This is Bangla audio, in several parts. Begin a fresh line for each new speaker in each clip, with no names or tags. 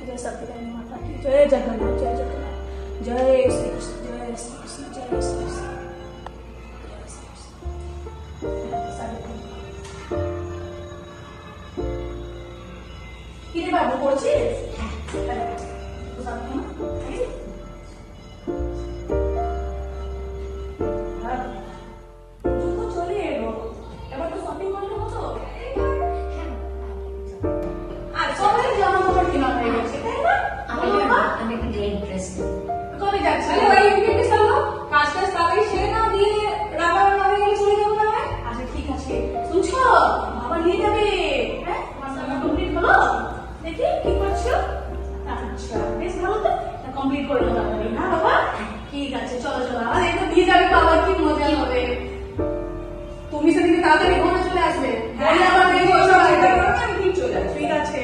जय सत्यनारायण माता की जय जगन्नाथ जय जगन्नाथ जय श्री कृष्ण जय श्री कृष्ण जय श्री कृष्ण जय श्री कृष्ण सारे কি রে বাবু করছিস হ্যাঁ জামা হয়ে গেছে তাই না
আমি আমি একটা রেড ড্রেস
কবে যাচ্ছি
আরে ভাই এমনি চলো কাজ টাজ তাড়াতাড়ি সেরে নাও দিয়ে রান্না বান্না গেলে চলে যাব না
আচ্ছা ঠিক আছে শুনছো বাবা নিয়ে যাবে হ্যাঁ তোমার রান্না কমপ্লিট হলো দেখি কি করছ আচ্ছা বেশ ভালো তো কমপ্লিট করে তাড়াতাড়ি না বাবা ঠিক আছে চলো চলো আর একটু দিয়ে যাবে বাবা কি মজা হবে তুমি সেদিকে তাড়াতাড়ি ঘরে চলে আসবে বলে আবার দেখো সব।
ঠিক
আছে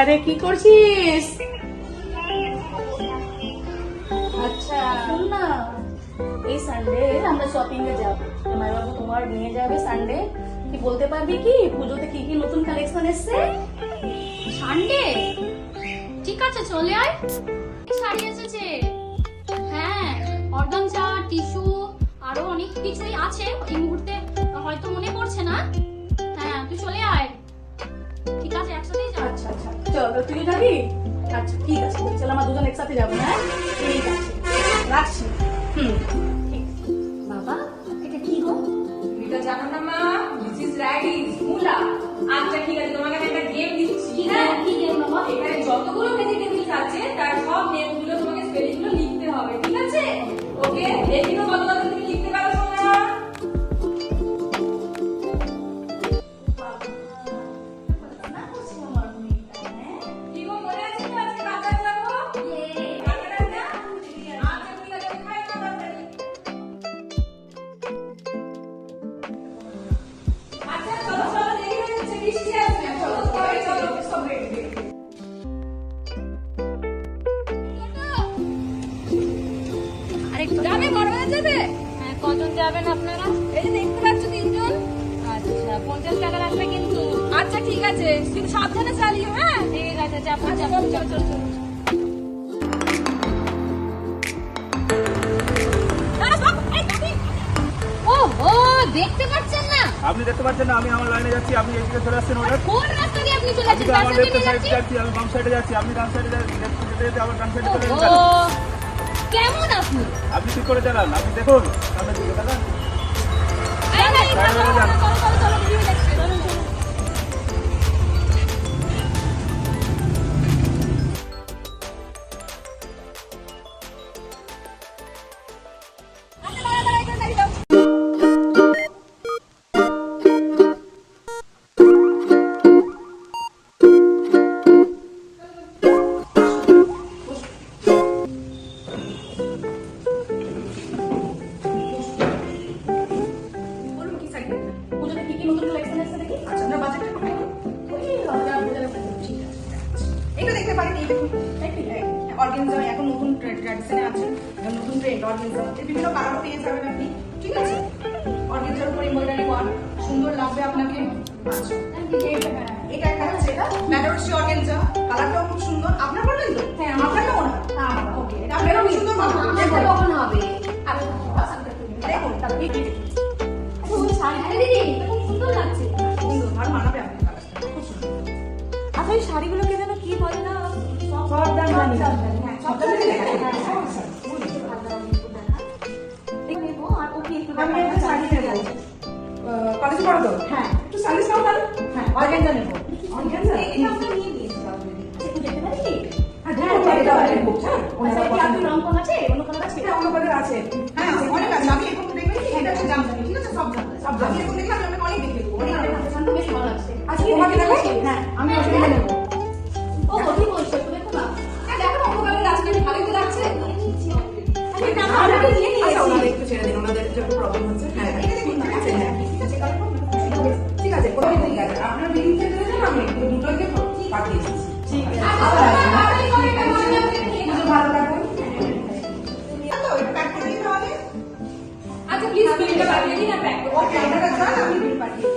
আরে কি করছিস? আচ্ছা শোন না। এই সানডে আমরা শপিং এ যাব। বাবু তোমার নিয়ে যাবে সানডে কি বলতে পারবি কি? পুজোতে কি কি নতুন কালেকশন এসছে?
সানডে ঠিক আছে চলে আয়। শাড়ি এসেছে। হ্যাঁ অর্গানজা টিস্যু আরও অনেক কিছুই আছে। এই মুহূর্তে হয়তো মনে পড়ছে না। হ্যাঁ তুই চলে
আচ্ছা চল তো তুই যাবি আচ্ছা ঠিক আছে চল আমার দুজন একসাথে যাব হ্যাঁ? ঠিক আছে, রাখছি। হুম
বাবা, এটা কি গো?
তুমি জানো না মা দিস ইজ রাইস মুলা। আচ্ছা ঠিক আছে, তোমাকে যাবে বড় হয়ে যাবে?
হ্যাঁ কজন যাবেন আপনারা?
এই যে দেখতে পাচ্ছ তিনজন।
আচ্ছা পঞ্চাশ টাকা রাখবে কিন্তু।
আচ্ছা ঠিক আছে। কিন্তু সাবধানে চালিও হ্যাঁ?
ঠিক আছে চাপুন
আচ্ছা
চাপুন
চলো চলো চলো।
দেখতে পাচ্ছেন না?
আপনি দেখতে পাচ্ছেন না আমি আমার লাইনে যাচ্ছি আপনি এদিকে চলে আসছেন ওটা
কোন রাস্তা দিয়ে আপনি চলে
আমি
যাচ্ছেন
তো লেফট সাইডে
যাচ্ছি?
আমি বাম সাইডে যাচ্ছি আপনি ডান সাইডে যেতে যেতে আবার ডান সাইডে চলে যাচ্ছেন
কেমন আপনি?
আপনি ঠিক করে দাঁড়ান আপনি দেখুন। সামনে দিকে দাঁড়ান
চলো,
চলে
চলো,
নতুন
ট্রেন্ড অর্গেনজা এর বিভিন্ন কালারও পেয়ে যাবেন আপনি ঠিক আছে? অর্গেনজার উপর এমব্রয়ডারি সুন্দর লাগবে আপনাকে। এটা একটা হচ্ছে বেনারসি অর্গেনজা কালারটাও খুব সুন্দর। আপনার বলবেন তো
হ্যাঁ,
আপনার না
হ্যাঁ, ওকে। এটা
আপনারও সুন্দর মানাবে।
কখন হবে?
আচ্ছা, এই-
এটা
শাড়িগুলোকে যেন কি বলে না?
সব দাম
সব ধরনের
অর্গানজা নেব।
অর্গেনজা
এটা নিয়ে আচ্ছা, একটু দেখতে পারি?
হ্যাঁ
আচ্ছা, কি আপনি।
আচ্ছা
দেখতে পাচ্ছি?
হ্যাঁ?
একটু।
হ্যাঁ
already নিয়ে
আচ্ছা
নিয়েছি।
ওনাদের একটু ছেড়ে দিন ওনাদের একটু প্রবলেম হচ্ছে। হ্যাঁ আছে কোথায় ঠিক আছে। আপনার বিলিং করে দেন আমি একটু দুটোকে পাঠিয়ে দিচ্ছি
ঠিক আছে।
আচ্ছা,
ভালো হবে
আচ্ছা প্লিজ বিলটা পাঠিয়ে দিন
আপনারা যান আমি বিল পাঠিয়ে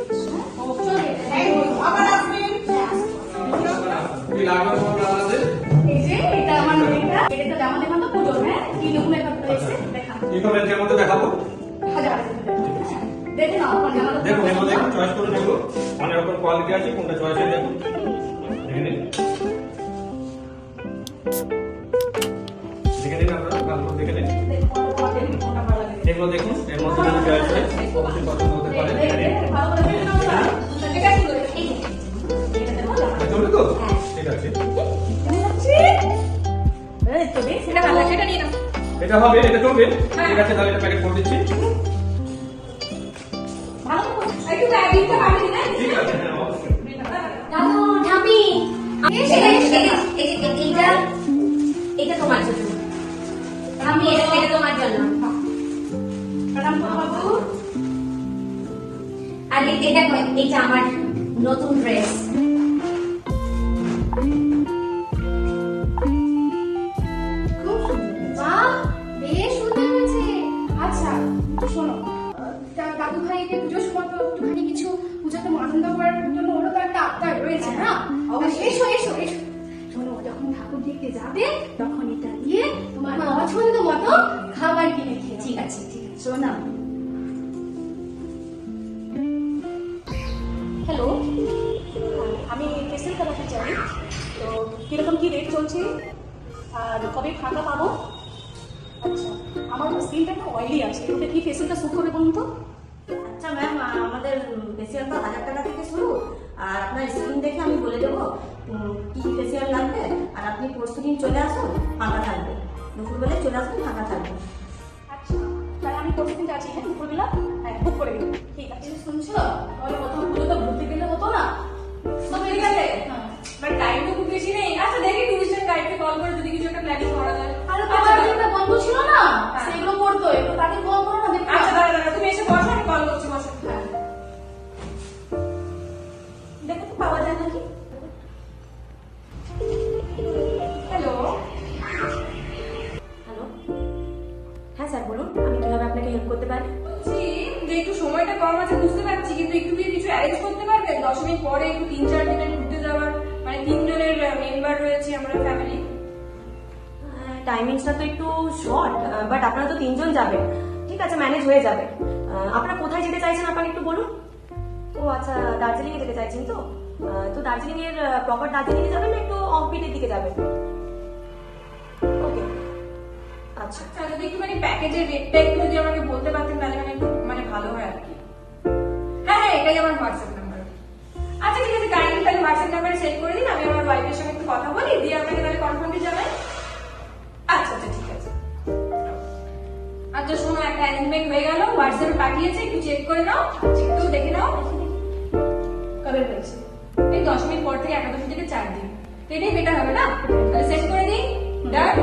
এগুলো দেখুন, এর মধ্যে যদি হয় অবশ্যই পছন্দ হতে পারে। তো? এটা হবে, এটা চলবে ঠিক আছে, তাহলে এটা প্যাকেট করে দিচ্ছি। ঠিক আছে হ্যাঁ
শোনো। ও যখন ঠাকুর দেখতে যাবে, তখন এটা দিয়ে তোমার পছন্দ মতো খাবার কিনে খেয়ে ঠিক আছে ঠিক আছে। শোনা
কীরকম কি রেট চলছে? আর কবে ফাঁকা পাবো? আচ্ছা আমার স্কিনটা একটু অয়েলি আছে। ওটা কি ফেসিয়ালটা স্যুট করে বলুন তো?
আচ্ছা ম্যাম আমাদের ফেসিয়াল তো হাজার টাকা থেকে শুরু। আর আপনার স্কিন দেখে আমি বলে দেবো কি ফেসিয়াল লাগবে। আর আপনি পরশু দিন চলে আসুন ফাঁকা থাকবে। দুপুরবেলায় চলে আসুন ফাঁকা থাকবে।
আচ্ছা তাহলে আমি প্রতিদিন যাচ্ছি হ্যাঁ দুপুরবেলা? হ্যাঁ বুক করে দিন। ঠিক আছে। শুনছো? তাহলে প্রথম
কল করে যদি কিছু একটা প্ল্যানিং করা যায়।
আরে
আচ্ছা,
তোমার যেটা বন্ধু ছিল না?
হ্যাঁ।
সেগুলো করতো একটু তাকে কল করো না
আচ্ছা দাঁড়া দাঁড়া তুমি এসে বসো আমি কল করছি বসো।
হ্যাঁ।
দেখো তো পাওয়া যায় নাকি?
হ্যালো
হ্যালো হ্যাঁ স্যার বলুন আমি কীভাবে আপনাকে হেল্প করতে পারি?
বলছি যে একটু সময়টা কম আছে বুঝতে পারছি কিন্তু একটু কি কিছু অ্যারেঞ্জ করতে পারবেন? দশ মিনিট পরে একটু তিন চার দিনের ঘুরতে যাওয়ার মানে তিনজনের মেম্বার রয়েছে আমরা ফ্যামিলি
টাইমিংসটা তো একটু শর্ট বাট আপনারা তো তিনজন যাবেন। ঠিক আছে ম্যানেজ হয়ে যাবে। আপনারা কোথায় যেতে চাইছেন আপনাকে একটু বলুন? ও আচ্ছা দার্জিলিং যেতে চাইছেন তো? তো দার্জিলিং এর প্রপার দার্জিলিং এ যাবেন না একটু অফবিটের দিকে যাবেন? ওকে আচ্ছা
যদি একটু মানে প্যাকেজের রেটটা একটু যদি আমাকে বলতে পারতেন, তাহলে মানে একটু মানে ভালো হয় আর কি। হ্যাঁ হ্যাঁ এটাই আমার হোয়াটসঅ্যাপ নাম্বার আচ্ছা ঠিক আছে কাইন্ডলি তাহলে হোয়াটসঅ্যাপ নাম্বারে সেন্ড করে দিন, আমি আমার ওয়াইফের সঙ্গে একটু কথা বলি, দিয়ে আপনাকে তাহলে কনফার্মলি জানাই। আচ্ছা শোনো, একটা অ্যারেঞ্জমেন্ট হয়ে গেল হোয়াটসঅ্যাপে পাঠিয়েছে, একটু চেক করে নাও, একটু দেখে নাও।
কবে হয়েছে?
এই দশ মিনিট পর থেকে একাদশী থেকে চার দিন। এটাই বেটার হবে না? তাহলে সেট করে দিই। ডান